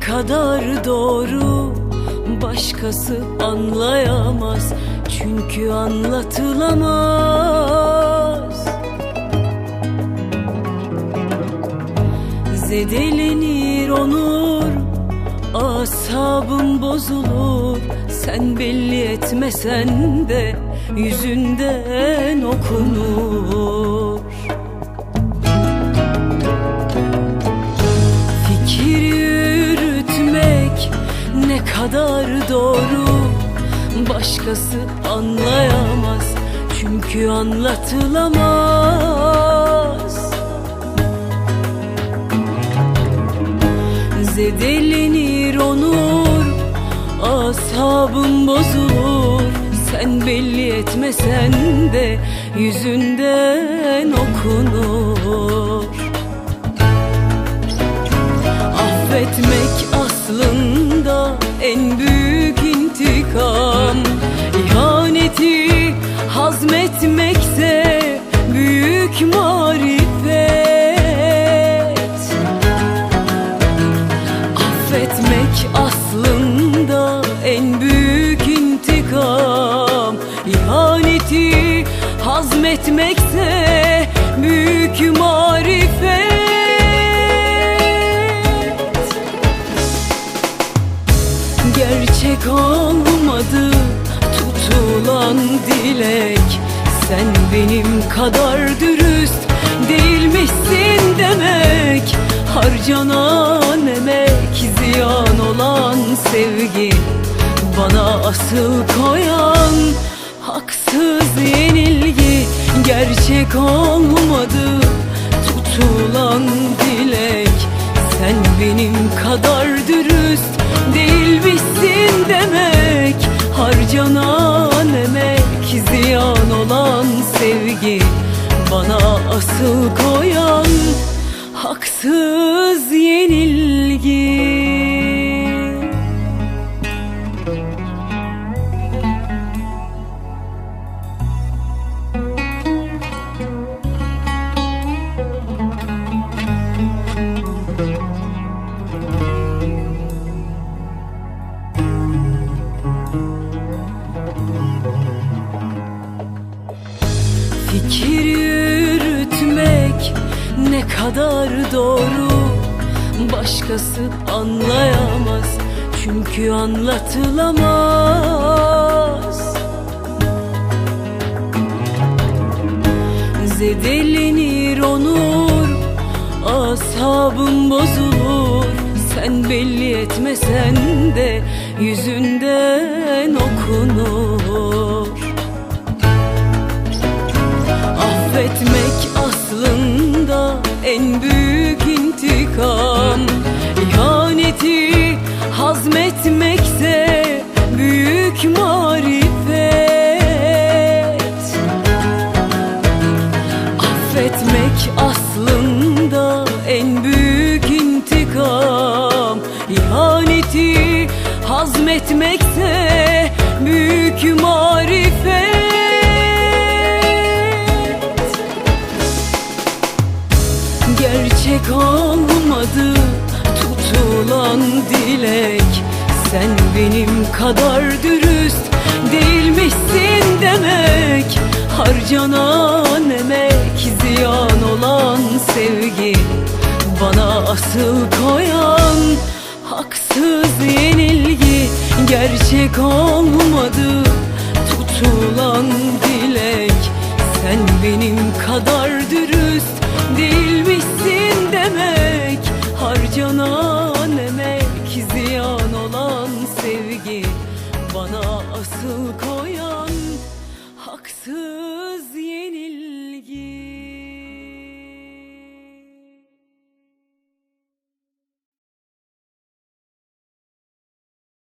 kadar doğru. Başkası anlayamaz çünkü anlatılamaz. Zedelenir onur Asabım bozulur. Sen belli etmesen de Yüzünden okunur kadar doğru. Başkası anlayamaz Çünkü anlatılamaz. Zedelenir onur Asabım bozulur. Sen belli etmesen de Yüzünden okunur Affetmek aslında en büyük intikam. İhaneti hazmetmekse büyük marifet. Gerçek olmadı tutulan dilek. Sen benim kadar dürüst değilmişsin demek. Harcanan ziyan olan sevgi Bana asıl koyan haksız yenilgi Gerçek olmadı tutulan dilek. Sen benim kadar dürüst değilmişsin demek? Harcanan emek ziyan olan sevgi Bana asıl koyan haksız kadar doğru. Başkası anlayamaz çünkü anlatılamaz. Zedelenir onur Asabım bozulur. Sen belli etmesen de Yüzünden okunur. Affetmek hazmetmekse büyük marifet. Affetmek aslında en büyük intikam. İhaneti hazmetmekse büyük marifet. Gerçek olmadı tutulan dilek Sen benim kadar dürüst değilmişsin demek. Harcanan emek ziyan olan sevgi Bana asıl koyan haksız yenilgi. Gerçek olmadı Bana